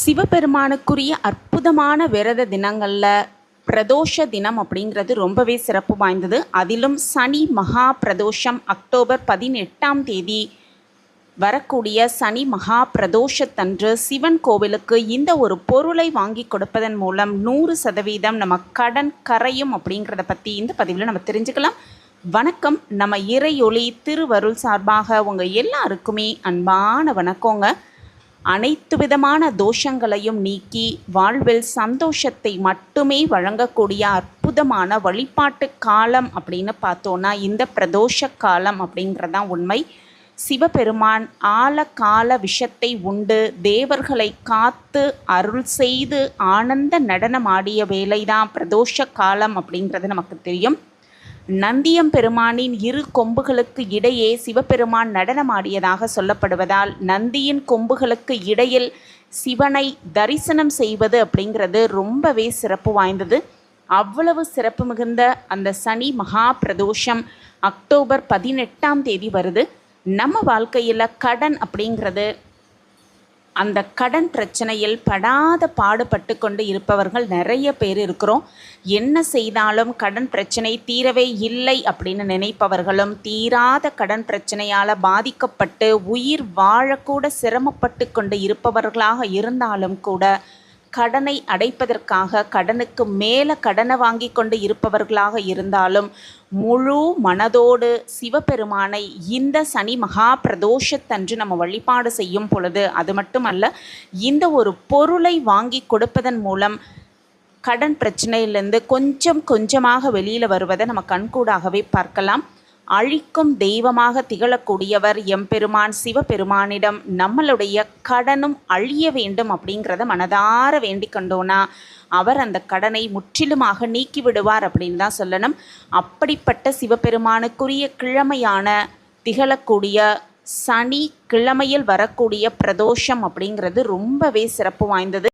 சிவபெருமானுக்குரிய அற்புதமான விரத தினங்களில் பிரதோஷ தினம் அப்படிங்கிறது ரொம்பவே சிறப்பு வாய்ந்தது. அதிலும் சனி மகா பிரதோஷம் அக்டோபர் பதினெட்டாம் தேதி வரக்கூடிய சனி மகா பிரதோஷத்தன்று சிவன் கோவிலுக்கு இந்த ஒரு பொருளை வாங்கி கொடுப்பதன் மூலம் நூறு சதவீதம் நம்ம கடன் கரையும் அப்படிங்கிறத பற்றி இந்த பதிவில் நம்ம தெரிஞ்சுக்கலாம். வணக்கம். நம்ம இறையொளி திருவருள் சார்பாக உங்கள் எல்லாருக்குமே அன்பான வணக்கங்க. அனைத்து விதமான தோஷங்களையும் நீக்கி வாழ்வில் சந்தோஷத்தை மட்டுமே வழங்கக்கூடிய அற்புதமான வழிபாட்டு காலம் அப்படின்னு பார்த்தோன்னா இந்த பிரதோஷ காலம் அப்படிங்கிறதான் உண்மை. சிவபெருமான் ஆழகால விஷத்தை உண்டு. தேவர்களை காத்து அருள் செய்து ஆனந்த நடனமாடிய வேலைதான் பிரதோஷ காலம் அப்படிங்கிறது நமக்கு தெரியும். நந்தியம் பெருமானின் இரு கொம்புகளுக்கு இடையே சிவபெருமான் நடனமாடியதாக சொல்லப்படுவதால் நந்தியின் கொம்புகளுக்கு இடையில் சிவனை தரிசனம் செய்வது அப்படிங்கிறது ரொம்பவே சிறப்பு வாய்ந்தது. அவ்வளவு சிறப்பு மிகுந்த அந்த சனி மகா பிரதோஷம் அக்டோபர் பதினெட்டாம் தேதி வருது. நம்ம வாழ்க்கையில் கடன் அப்படிங்கிறது அந்த கடன் பிரச்சனையில் படாத பாடுபட்டு கொண்டு இருப்பவர்கள் நிறைய பேர் இருக்கிறோம். என்ன செய்தாலும் கடன் பிரச்சனை தீரவே இல்லை அப்படின்னு நினைப்பவர்களும் தீராத கடன் பிரச்சனையால் பாதிக்கப்பட்டு உயிர் வாழக்கூட சிரமப்பட்டு கொண்டு இருப்பவர்களாக இருந்தாலும் கூட கடனை அடைப்பதற்காக கடனுக்கு மேலே கடனை வாங்கி கொண்டு இருப்பவர்களாக இருந்தாலும் முழு மனதோடு சிவபெருமானை இந்த சனி மகா பிரதோஷத்தன்று நம்ம வழிபாடு செய்யும் பொழுது அது மட்டுமல்ல இந்த ஒரு பொருளை வாங்கி கொடுப்பதன் மூலம் கடன் பிரச்சனையிலேருந்து கொஞ்சம் கொஞ்சமாக வெளியில் வருவதை நம்ம கண்கூடாகவே பார்க்கலாம். அழிக்கும் தெய்வமாக திகழக்கூடியவர் எம்பெருமான் சிவபெருமானிடம் நம்மளுடைய கடனும் அழிய வேண்டும் அப்படிங்கிறத மனதார வேண்டிக் கொண்டோன்னா அவர் அந்த கடனை முற்றிலுமாக நீக்கி விடுவார் அப்படின்னு தான் சொல்லணும். அப்படிப்பட்ட சிவபெருமானுக்குரிய கிழமையான திகழக்கூடிய சனி கிழமையில் வரக்கூடிய பிரதோஷம் அப்படிங்கிறது ரொம்பவே சிறப்பு வாய்ந்தது.